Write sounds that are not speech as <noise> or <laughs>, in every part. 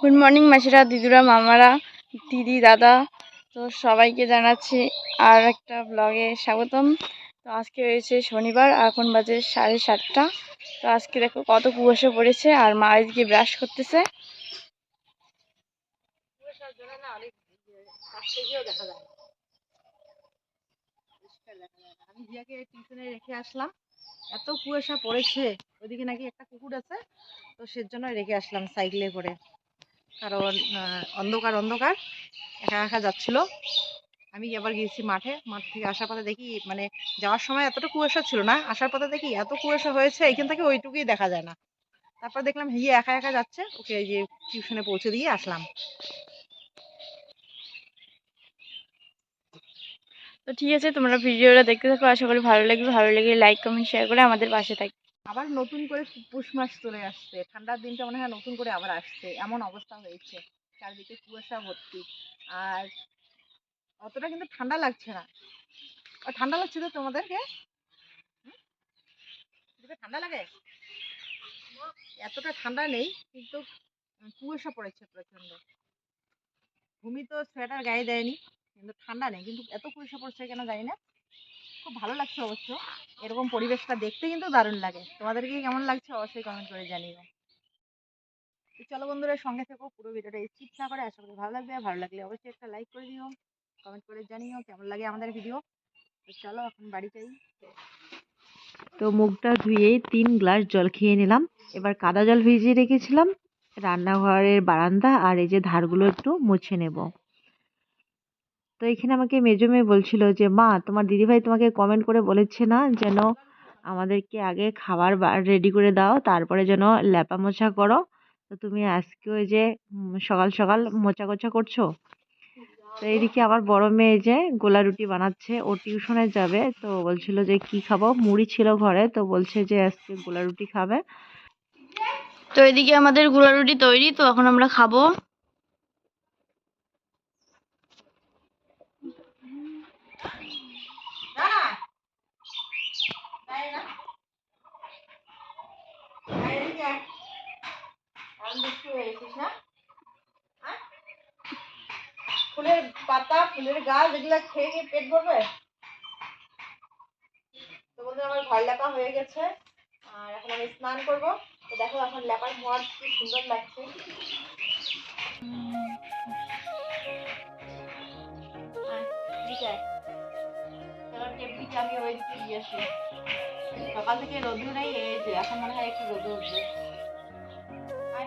Good morning মাসিরা, দিদুরা, মামারা, দিদি, দাদা। তো সবাইকে জানাচ্ছি আর একটা ব্লগে স্বাগতম। তো আজকে হয়েছে শনিবার, এখন বাজে সাড়ে সাতটা। তো আজকে দেখো কত কুয়াশা পড়েছে আর মা এদিকে ব্রাশ করতেছে। আমি জিয়াকে টিউশনে রেখে আসলাম। এত কুয়াশা পড়েছে। ওইদিকে নাকি একটা কুকুর আছে, তো সেজন্য রেখে আসলাম সাইকেলে করে। কারণ অন্ধকার অন্ধকার। একা একা যাচ্ছিল। আমি আবার গিয়েছি মাঠে। মাঠ থেকে আসার পথে দেখি মানে যাওয়ার সময় এতটা কুয়াশা ছিল না। আসার পথে দেখি এত কুয়াশা হয়েছে, এখান থেকে ওইটুকুই দেখা যায় না। তারপর দেখলাম হিয়ে একা একা যাচ্ছে। ওকে যে টিউশনে পৌঁছে দিয়ে আসলাম। তো ঠিক আছে, তোমরা ভিডিওটা দেখতে থাকো। আশা করি ভালো লাগবে ভালো লাগলে লাইক কমেন্ট শেয়ার করে আমাদের পাশে থাকবে আবার নতুন করে পুষ মাস চলে আসছে। ঠান্ডার দিনটা মনে হয় নতুন করে আবার আসছে। এমন অবস্থা হয়েছে, চারদিকে কুয়াশা ভর্তি। আর অতটা কিন্তু ঠান্ডা লাগছে না। ঠান্ডা লাগছে তো তোমাদেরকে? ঠান্ডা লাগে? এতটা ঠান্ডা নেই, কিন্তু কুয়াশা পড়েছে প্রচণ্ড ভূমি তো সোয়েটার গায়ে দেয়নি, কিন্তু ঠান্ডা নেই। কিন্তু এত কুয়াশা পড়ছে কেন জানি না। খুব ভালো লাগছে অবশ্য। এরকম পরিবেশটা দেখতে কিন্তু দারুণ লাগে। তোমাদেরকে কেমন লাগছে অবশ্যই কমেন্ট করে জানিও। চলো বন্ধুরা, সঙ্গে থেকো, পুরো ভিডিওটা স্কিপ না করে, আশা করি ভালো লাগবে। ভালো লাগলে অবশ্যই একটা লাইক করে দিও কমেন্ট করে জানিও কেমন লাগে আমাদের ভিডিও চলো এখন বাড়ি যাই। তো মুখটা ধুয়ে তিন গ্লাস জল খেয়ে নিলাম। এবার কাদা জল ভিজিয়ে রেখেছিলাম। রান্নাঘরের বারান্দা আর এই যে ধারগুলো একটু মুছে নেব। তো এখানে আমাকে মেজো মেয়ে বলছিল যে, মা, তোমার দিদিভাই তোমাকে কমেন্ট করে বলেছে না যেন আমাদেরকে আগে খাবার রেডি করে দাও, তারপরে যেন ল্যাপা মোছা করো। তো তুমি আজকে ওই যে সকাল সকাল মোচা কোচা করছ? তো এইদিকে আমার বড় মেয়ে যে, গোলা রুটি বানাচ্ছে, ও টিউশনে যাবে। তো বলছিল যে, কি খাব? মুড়ি ছিল ঘরে, তো বলছে যে, আজকে গোলা রুটি খাবে। তো এদিকে আমাদের গুঁড়া রুটি তৈরি, তো এখন আমরা খাব। ফুলের পাতা, ফুলের গাছ, এগুলা খেয়ে গিয়ে পেট ভরবে? তো আমার ঘর লেপা হয়ে গেছে। আর এখন আমি স্নান করব। তো দেখো, এখন লেপার ঘর কি সুন্দর লাগছে। টেপটিকে আমি ওই দিকে দিয়ে আসি। সকাল থেকে রোদ্রু নেই, এই যে এখন মনে হয় একটু রোদ্রু উঠবে।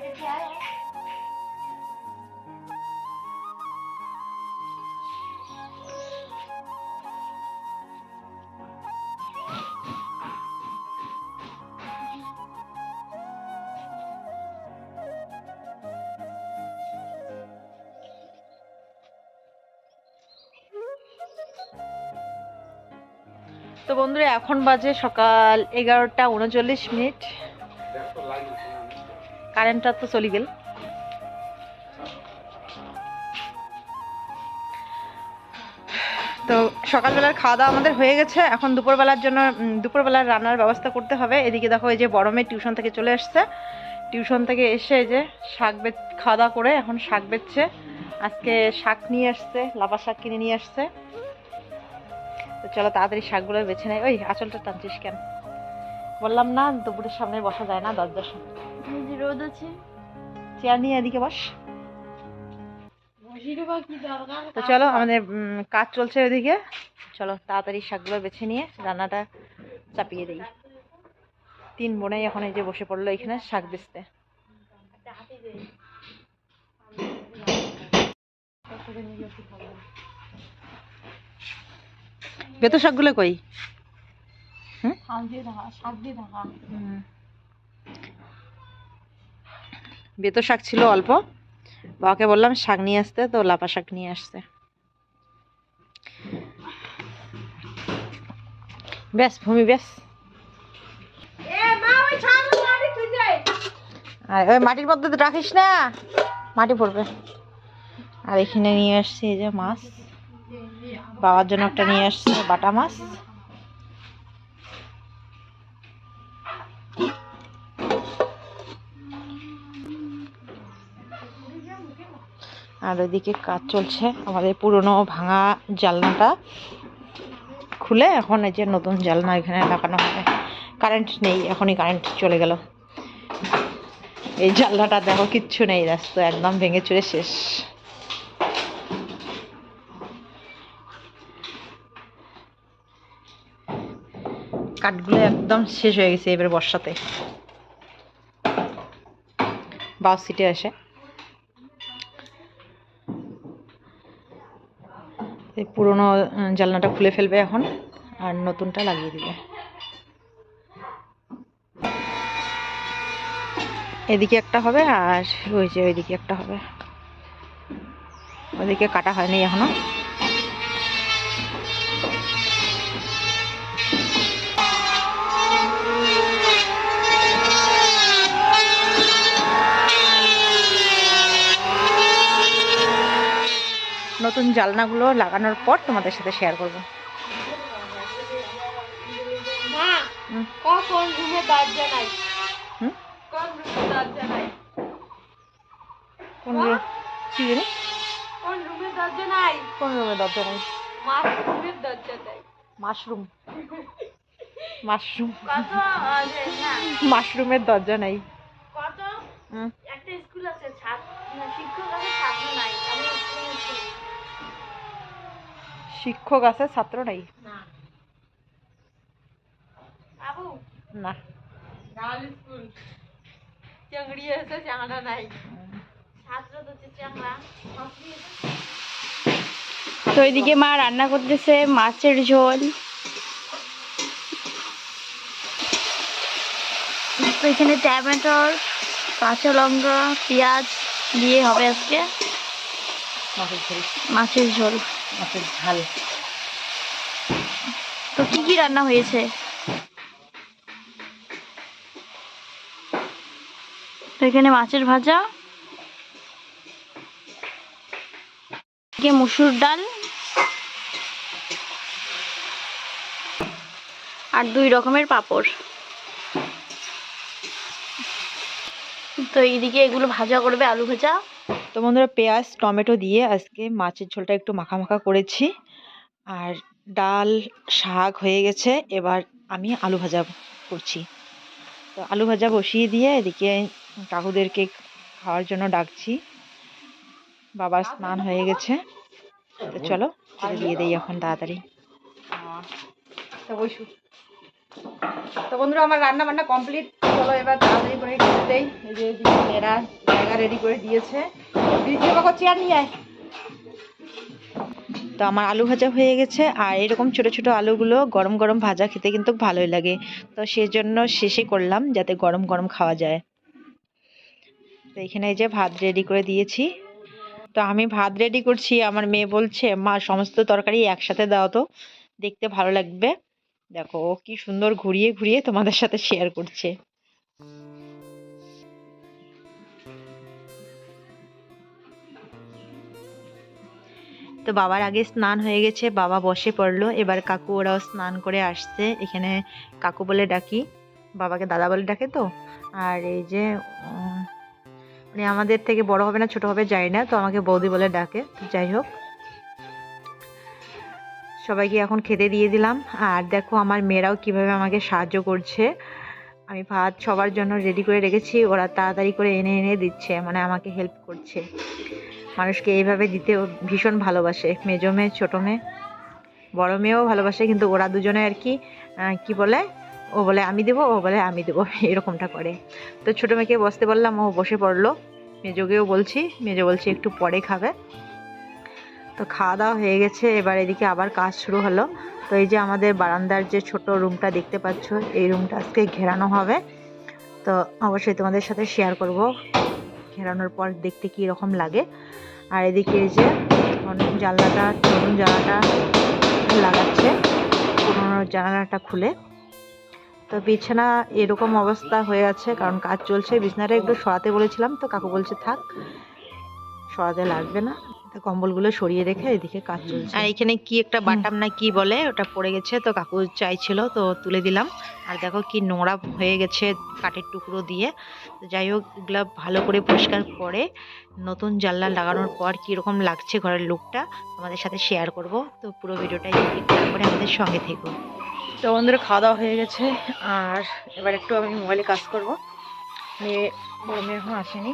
টেপটি তো বন্ধুরা, এখন বাজে সকাল এগারোটা উনচল্লিশ মিনিট। কারেন্টটা তো চলে গেল। তো সকালবেলার খাওয়া দাওয়া আমাদের হয়ে গেছে। এখন দুপুরবেলার জন্য দুপুরবেলার রান্নার ব্যবস্থা করতে হবে। এদিকে দেখো, এই যে বড় মেয়ে টিউশন থেকে চলে আসছে টিউশন থেকে এসে যে শাক বেচ খাওয়া দাওয়া করে এখন শাক বেচছে। আজকে শাক নিয়ে আসছে, লাফা শাক কিনে নিয়ে আসছে। তো চলো তাড়াতাড়ি শাকগুলো বেছে নেয় ওই আঁচলটা টানছিস কেন? বললাম না দুপুরের সামনে বসা যায় না দরজার সামনে। এই রোদ আছে। চেয়ার নিয়ে এদিকে বস। তো চলো আমাদের কাজ চলছে ওইদিকে। চলো তাড়াতাড়ি শাকগুলো বেছে নিয়ে রান্নাটা চাপিয়ে দিই। তিন বোনেই এখন এই যে বসে পড়ল এখানে শাক বেচতে। বেতো শাকগুলো কই? বেতো শাক ছিল অল্প। বাবাকে বললাম শাক নিয়ে আসতে তো লাপা শাক নিয়ে আসছে। ব্যাস ভূমি ব্যাস। আর ওই মাটির মধ্যে রাখিস না মাটি পড়বে আর এখানে নিয়ে আসছে এই যে মাছ। বাবার জন্য একটা নিয়ে আসছে, বাটা মাছ। আর ওইদিকে কাজ চলছে, আমাদের পুরনো ভাঙা জালনাটা খুলে এখন এই যে নতুন জালনা এখানে লাগানো হবে। কারেন্ট নেই, এখনই কারেন্ট চলে গেল। এই জানলাটা দেখো কিচ্ছু নেই, রাস্তা একদম ভেঙে চুরে শেষ। কাঠগুলো একদম শেষ হয়ে গেছে এবার বর্ষাতে। বাস সিটে আসে। এই পুরোনো জানলাটা খুলে ফেলবে এখন, আর নতুনটা লাগিয়ে দিবে। এদিকে একটা হবে আর ওই যে ওইদিকে একটা হবে। ওইদিকে কাটা হয়নি এখনও। নতুন জালনাগুলো লাগানোর পর তোমাদের সাথে শেয়ার করব। কখন রুমে দরজা নাই? কোন রুমে দরজা নাই কোন রুম? কি জানি? কোন রুমে দরজা নাই কোন রুমে দরজা নেই মা দরজা নাই মাশরুম। মাশরুম। কত? মাশরুমের দরজা নেই। কত? একটা স্কুল আছে ছাত্র শিক্ষক আছে ছাত্র নাই। আমি। শিক্ষক আছে ছাত্র নেই। না। চাংড়ি আছে চাংড়া নাই। ছাত্র তো চাংড়া। তো এদিকে মা রান্না করতেছে মাছের ঝোল। তো এখানে টমেটোর কাঁচা লঙ্কা পেঁয়াজ দিয়ে হবে আজকে। মাছের ঝোল। মাছের ঝোল। মাছের ঝাল। তো কি কি রান্না হয়েছে? তো এখানে মাছের ভাজা। মুসুর ডাল। আর দুই রকমের পাঁপড়। তো এইদিকে এগুলো ভাজা করবে আলু ভাজা। তো বন্ধুরা পেঁয়াজ, টমেটো দিয়ে আজকে মাছের ঝোলটা একটু মাখা মাখা করেছি। আর ডাল, শাক হয়ে গেছে, এবার আমি আলু ভাজা করছি। তো আলু ভাজা বসিয়ে দিয়ে এদিকে কাকুদেরকে খাওয়ার জন্য ডাকছি। বাবার স্নান হয়ে গেছে। তো চলো দিয়ে দিই এখন তাড়াতাড়ি। বসু তো বন্ধুরা, আমার রান্না বান্না কমপ্লিট চলো এবার তাড়াতাড়ি করে খেতে দেই। এই যে মেয়েরা জায়গা রেডি করে দিয়েছে। দ্বিতীয় বাবা চেয়ার নিয়ে আয়। তো আমার আলু ভাজা হয়ে গেছে, আর এরকম ছোট ছোট আলুগুলো গরম গরম ভাজা খেতে কিন্তু ভালোই লাগে। তো সেজন্য শেষে করলাম যাতে গরম গরম খাওয়া যায়। তো এখানে এই যে ভাত রেডি করে দিয়েছি। তো আমি ভাত রেডি করছি, আমার মেয়ে বলছে, মা, সমস্ত তরকারি একসাথে দাও তো, দেখতে ভালো লাগবে। দেখো, ও কি সুন্দর ঘুরিয়ে ঘুরিয়ে তোমাদের সাথে শেয়ার করছে। তো বাবার আগে স্নান হয়ে গেছে, বাবা বসে পড়ল, এবার কাকু ওরাও স্নান করে আসছে। এখানে কাকু বলে ডাকি, বাবাকে দাদা বলে ডাকে তো। আর এই যে মানে আমাদের থেকে বড় হবে না, ছোট হবে যাই না, তো আমাকে বৌদি বলে ডাকে। যাই হোক সবাইকে এখন খেতে দিয়ে দিলাম। আর দেখো আমার মেয়েরাও কীভাবে আমাকে সাহায্য করছে। আমি ভাত সবার জন্য রেডি করে রেখেছি। ওরা তাড়াতাড়ি করে এনে এনে দিচ্ছে মানে আমাকে হেল্প করছে। মানুষকে এইভাবে দিতে ভীষণ ভালোবাসে। মেজো মেয়ে, ছোটো মেয়ে, বড়ো মেয়েও ভালোবাসে, কিন্তু ওরা দুজনে আর কি কি বলে? ও বলে, আমি দেবো, ও বলে, আমি দেবো। <laughs> এরকমটা করে। তো ছোটো মেয়েকে বসতে বললাম, ও বসে পড়ল। মেজোকেও বলছি, মেজো বলছি, একটু পরে খাবে। তো খাওয়া দাওয়া হয়ে গেছে, এবার এদিকে আবার কাজ শুরু হলো। তো এই যে আমাদের বারান্দার যে ছোট রুমটা দেখতে পাচ্ছ, এই রুমটা আজকে ঘেরানো হবে। তো অবশ্যই তোমাদের সাথে শেয়ার করব, ঘেরানোর পর দেখতে কী রকম লাগে। আর এদিকে এই যে এখন জানলাটা, নতুন জানলাটা লাগাচ্ছে, পুরোনো জানালাটা খুলে। তো বিছানা এরকম অবস্থা হয়ে আছে, কারণ কাজ চলছে। বিছানাটা একটু সরাতে বলেছিলাম, তো কাকু বলছে থাক, সরাতে লাগবে না। কম্বলগুলো সরিয়ে রেখে এদিকে কাজ চলছে। আর এখানে কি একটা। বাটাম না কি বলে ওটা পড়ে গেছে তো কাকু চাইছিল তো তুলে দিলাম। আর দেখো কি নোংরা হয়ে গেছে কাঠের টুকরো দিয়ে। তো যাই হোক এগুলো ভালো করে পরিষ্কার করে নতুন জানলা লাগানোর পর কীরকম লাগছে ঘরের লুকটা তোমাদের সাথে শেয়ার করব। তো পুরো ভিডিওটা করে আমাদের সঙ্গে থেকো। তো বন্ধুরা খাওয়া দাওয়া হয়ে গেছে। আর এবার একটু আমি মোবাইলে কাজ করব। মেয়ে বড় মেয়ে এখন আসেনি।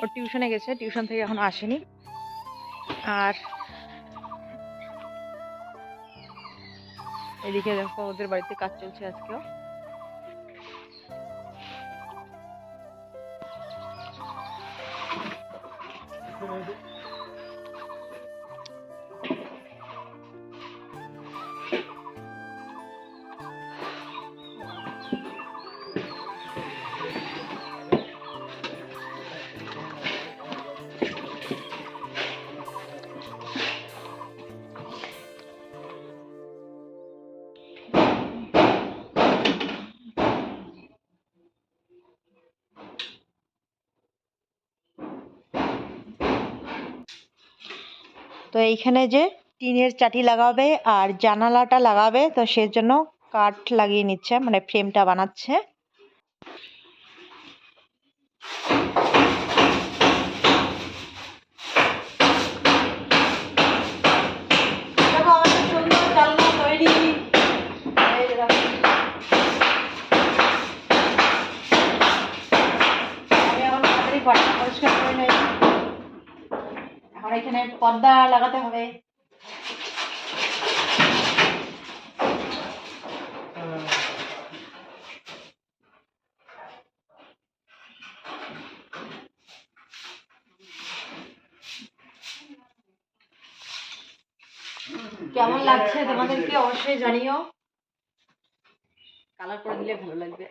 ওর টিউশনে গেছে টিউশন থেকে এখন আসেনি। আর এদিকে দেখো, ওদের বাড়িতে কাজ চলছে আজকেও। তো এইখানে যে টিনের চাটি লাগাবে আর জানালাটা লাগাবে, তো সেজন্য কাঠ লাগিয়ে নিচ্ছে মানে ফ্রেমটা বানাচ্ছে। পর্দা লাগাতে হবে। কেমন লাগছে তোমাদেরকে অবশ্যই জানিও। কালার করে দিলে ভালো লাগবে।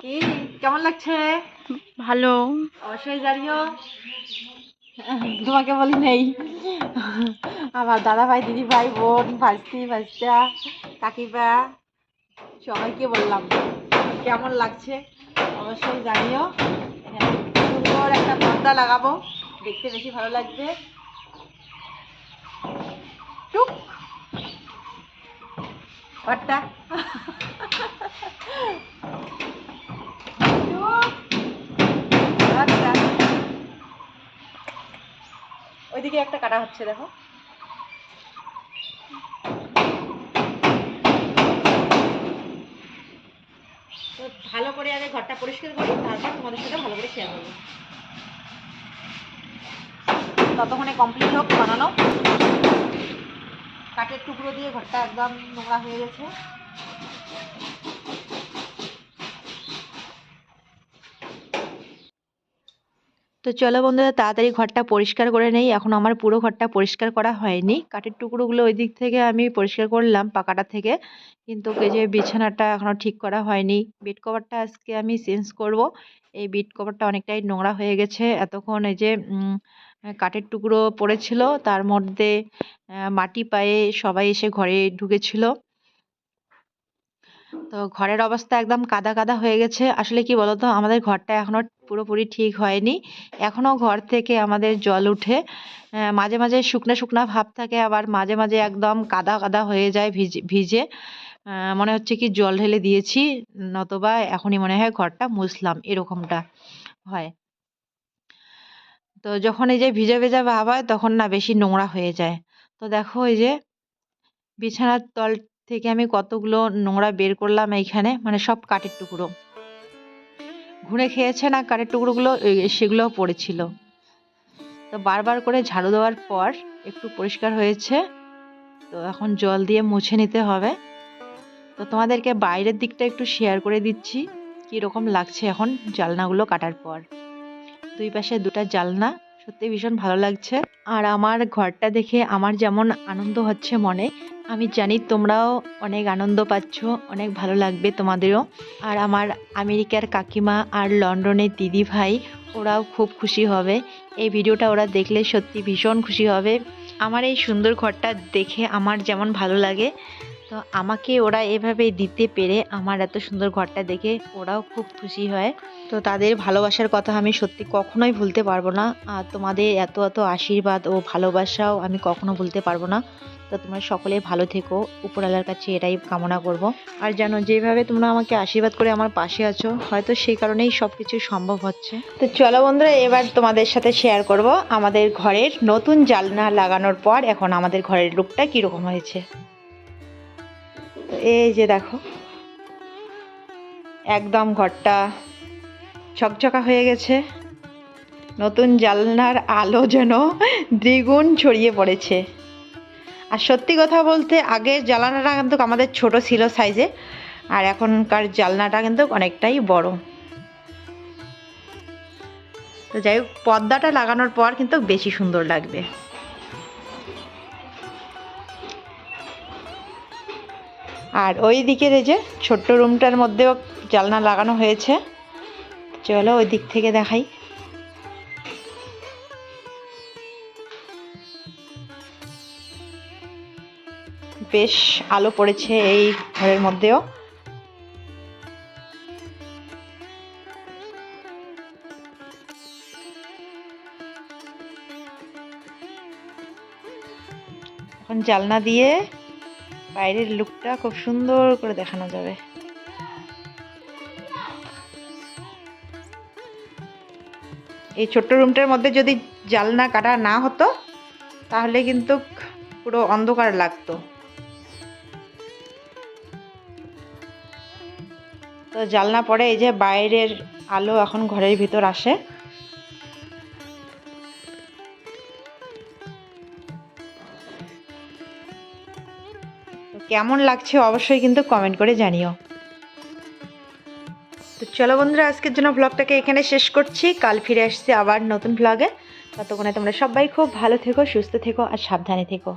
কি? কেমন লাগছে? ভালো। অবশ্যই জানিও তোমাকে বলি নেই। আমার দাদা ভাই দিদি ভাই বোন ভাস্তি ভাস্তা কাকিবা সবাইকে বললাম কেমন লাগছে? অবশ্যই জানিও। সুন্দর একটা পর্দা লাগাবো। দেখতে বেশি ভালো লাগবে। টুক। ঘরটা ওইদিকে একটা কাটা হচ্ছে, দেখো। তো ভালো করে আগে ঘরটা পরিষ্কার করি, তারপর তোমাদের সাথে ভালো করে শেয়ার করব। ততক্ষণে কমপ্লিট হোক, বানানো। কাঠের টুকরো দিয়ে ঘরটা একদম নোংরা হয়ে গেছে। তো চলো বন্ধুরা, তাড়াতাড়ি ঘরটা পরিষ্কার করে নেই। এখন আমার পুরো ঘরটা পরিষ্কার করা হয়নি। কাঠের টুকরোগুলো ওই দিক থেকে আমি পরিষ্কার করলাম, পাকাটা থেকে। কিন্তু এই যে বিছানাটা এখনও ঠিক করা হয়নি। বেড কভারটা আজকে আমি চেঞ্জ করব। এই বেড কভারটা অনেকটাই নোংরা হয়ে গেছে। এতক্ষণ এই যে কাঠের টুকরো পড়েছিল। তার মধ্যে মাটি পায়ে সবাই এসে ঘরে ঢুকেছিল। তো ঘরের অবস্থা একদম কাদা কাদা হয়ে গেছে। আসলে কি বলতো, আমাদের ঘরটা এখনও পুরোপুরি ঠিক হয়নি। এখনও ঘর থেকে আমাদের জল উঠে মাঝে মাঝে শুকনো শুকনো ভাব থাকে, আবার মাঝে মাঝে একদম কাদা কাদা হয়ে যায় ভিজে ভিজে। মনে হচ্ছে কি জল ঢেলে দিয়েছি, নতবা এখনই মনে হয় ঘরটা মুছলাম, এরকমটা হয়। তো যখন এই যে ভিজে ভেজা ভাব হয়, তখন না বেশি নোংরা হয়ে যায়। তো দেখো এই যে বিছানার তল থেকে আমি কতগুলো নোংরা বের করলাম এইখানে মানে সব কাঠের টুকরো। ঘুরে খেয়েছে না কাঠের টুকরোগুলো সেগুলোও পড়েছিল। তো বারবার করে ঝাড়ু দেওয়ার পর একটু পরিষ্কার হয়েছে। তো এখন জল দিয়ে মুছে নিতে হবে। তো তোমাদেরকে বাইরের দিকটা একটু শেয়ার করে দিচ্ছি, কীরকম লাগছে এখন জালনাগুলো কাটার পর। দুই পাশে দুটো জালনা। সত্যি ভীষণ ভালো লাগছে। আর আমার ঘরটা দেখে আমার যেমন আনন্দ হচ্ছে মনে, আমি জানি তোমরাও অনেক আনন্দ পাচ্ছ, অনেক ভালো লাগবে তোমাদেরও। আর আমার আমেরিকার কাকিমা আর লন্ডনের দিদি ভাই, ওরাও খুব খুশি হবে। এই ভিডিওটা ওরা দেখলে সত্যি ভীষণ খুশি হবে। আমার এই সুন্দর ঘরটা দেখে আমার যেমন ভালো লাগে। তো আমাকে ওরা এভাবে দিতে পেরে আমার এত সুন্দর ঘরটা দেখে ওরাও খুব খুশি হয়। তো তাদের ভালোবাসার কথা আমি সত্যি কখনোই ভুলতে পারব না। আর তোমাদের এত এত আশীর্বাদ ও ভালোবাসাও আমি কখনো ভুলতে পারব না। তো তোমরা সকলে ভালো থেকো। উপরওয়ালার কাছে এটাই কামনা করব। আর জানো, যেভাবে তোমরা আমাকে আশীর্বাদ করে আমার পাশে আছো, হয়তো সেই কারণেই সব কিছু সম্ভব হচ্ছে। তো চলো বন্ধুরা, এবার তোমাদের সাথে শেয়ার করব আমাদের ঘরের নতুন জালনা লাগানোর পর এখন আমাদের ঘরের লুকটা কীরকম হয়েছে। তো এই যে দেখো। একদম ঘরটা ছকছকা হয়ে গেছে। নতুন জালনার আলো যেন দ্বিগুণ ছড়িয়ে পড়েছে। আর সত্যি কথা বলতে আগের জানলাটা কিন্তু আমাদের ছোট ছিল সাইজে আর এখনকার জানলাটা কিন্তু অনেকটাই বড়। তো যাই হোক, পর্দাটা লাগানোর পর কিন্তু বেশি সুন্দর লাগবে। আর ওই দিকের এই যে ছোট্ট রুমটার মধ্যেও জানলা লাগানো হয়েছে। চলো ওই দিক থেকে দেখাই। বেশ আলো পড়েছে এই ঘরের মধ্যেও। এখন জালনা দিয়ে বাইরের লুকটা খুব সুন্দর করে দেখানো যাবে। এই ছোট্ট রুমটার মধ্যে যদি জালনা কাটা না হতো, তাহলে কিন্তু পুরো অন্ধকার লাগতো। তো জালনা পরে এই যে বাইরের আলো এখন ঘরের ভিতর আসে কেমন লাগছে অবশ্যই কিন্তু কমেন্ট করে জানিও। তো চলো বন্ধুরা, আজকের জন্য ব্লগটাকে এখানে শেষ করছি। কাল ফিরে আসছি আবার নতুন ব্লগে ততক্ষণে তোমরা সবাই খুব ভালো থেকো, সুস্থ থেকো আর সাবধানে থেকো।